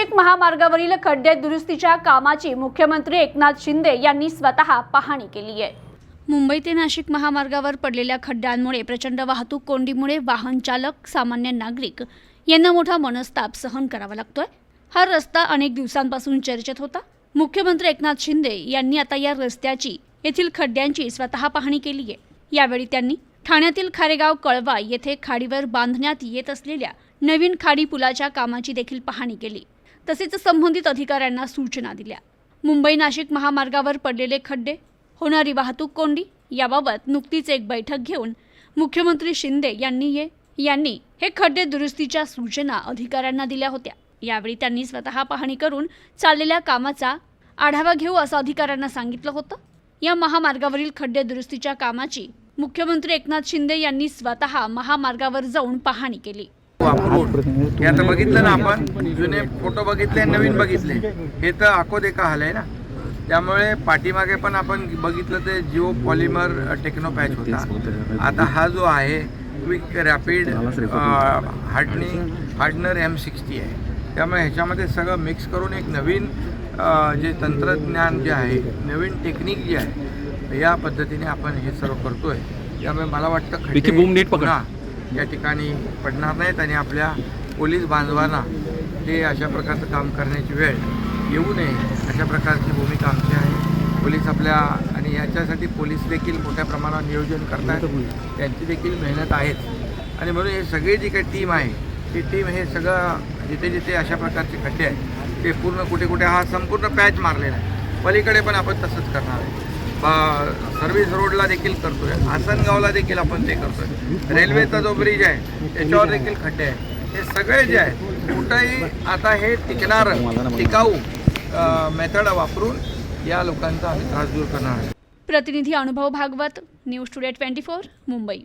नाशिक महामार्गावरील खड्डे दुरुस्तीच्या कामाची मुख्यमंत्री एकनाथ शिंदे यांनी स्वतः पाहणी केली आहे. मुंबई ते नाशिक महामार्गावर पडलेल्या खड्ड्यांमुळे प्रचंड वाहतूक कोंडीमुळे वाहन चालक सामान्य नागरिक यांना मोठा मनस्ताप सहन करावा लागतोय. हा रस्ता अनेक दिवसांपासून चर्चेत होता. मुख्यमंत्री एकनाथ शिंदे यांनी आता या रस्त्याची येथील खड्ड्यांची स्वतः पाहणी केली आहे. यावेळी त्यांनी ठाण्यातील खारेगाव कळवा येथे खाडीवर बांधण्यात येत असलेल्या नवीन खाडी पुलाच्या कामाची देखील पाहणी केली. तसेच संबंधित अधिकाऱ्यांना सूचना दिल्या. मुंबई नाशिक महामार्गावर पडलेले खड्डे होणारी वाहतूक कोंडी याबाबत नुकतीच एक बैठक घेऊन मुख्यमंत्री शिंदे यांनी ये यांनी हे खड्डे दुरुस्तीच्या सूचना अधिकाऱ्यांना दिल्या होत्या. यावेळी त्यांनी स्वतः पाहणी करून चाललेल्या कामाचा आढावा घेऊ असं अधिकाऱ्यांना सांगितलं होतं. या महामार्गावरील खड्डे दुरुस्तीच्या कामाची मुख्यमंत्री एकनाथ शिंदे यांनी स्वतः महामार्गावर जाऊन पाहणी केली. वापरून. हे आता बघितलं ना आपण जुने फोटो बघितले नवीन बघितले. हे तर आखो देखा हाल आहे ना. त्यामुळे पाठीमागे पण आपण बघितलं ते जिओ पॉलिमर टेक्नो पॅच होता. आता हा जो आहे quick rapid hardening hardener M sixty आहे. त्यामुळे ह्याच्यामध्ये सगळं मिक्स करून एक नवीन जे तंत्रज्ञान जे आहे नवीन टेक्निक जी आहे या पद्धतीने आपण हे सर्व करतोय. त्यामुळे मला वाटतं नीट पकड. या ठिकाणी पडणार नाहीत आणि आपल्या पोलीस बांधवांना ते अशा प्रकारचं काम करण्याची वेळ येऊ नये अशा प्रकारची भूमिका आमची आहे. पोलीस आपल्या आणि याच्यासाठी पोलीस देखील मोठ्या प्रमाणावर नियोजन करतात त्यांची देखील मेहनत आहेच आणि म्हणून हे सगळी जी काही टीम आहे ती टीम हे सगळं जिथे जिथे अशा प्रकारचे खड्डे आहेत ते पूर्ण कुठे कुठे हा संपूर्ण पॅच मारलेला आहे. पलीकडे पण आपण तसंच करणार आहे बा सर्व्हिस रोडला देखील करतोय. आसनगावला देखील आपण ते करतोय. रेल्वेचा जो ब्रिज आहे त्याच्यावर देखील खड्डे आहे. हे सगळे जे आहे कुठंही आता हे टिकणारं टिकाऊ मेथड वापरून या लोकांचा आम्ही त्रास दूर करणार आहे प्रतिनिधी Anubhav Bhagwat news today twenty four Mumbai.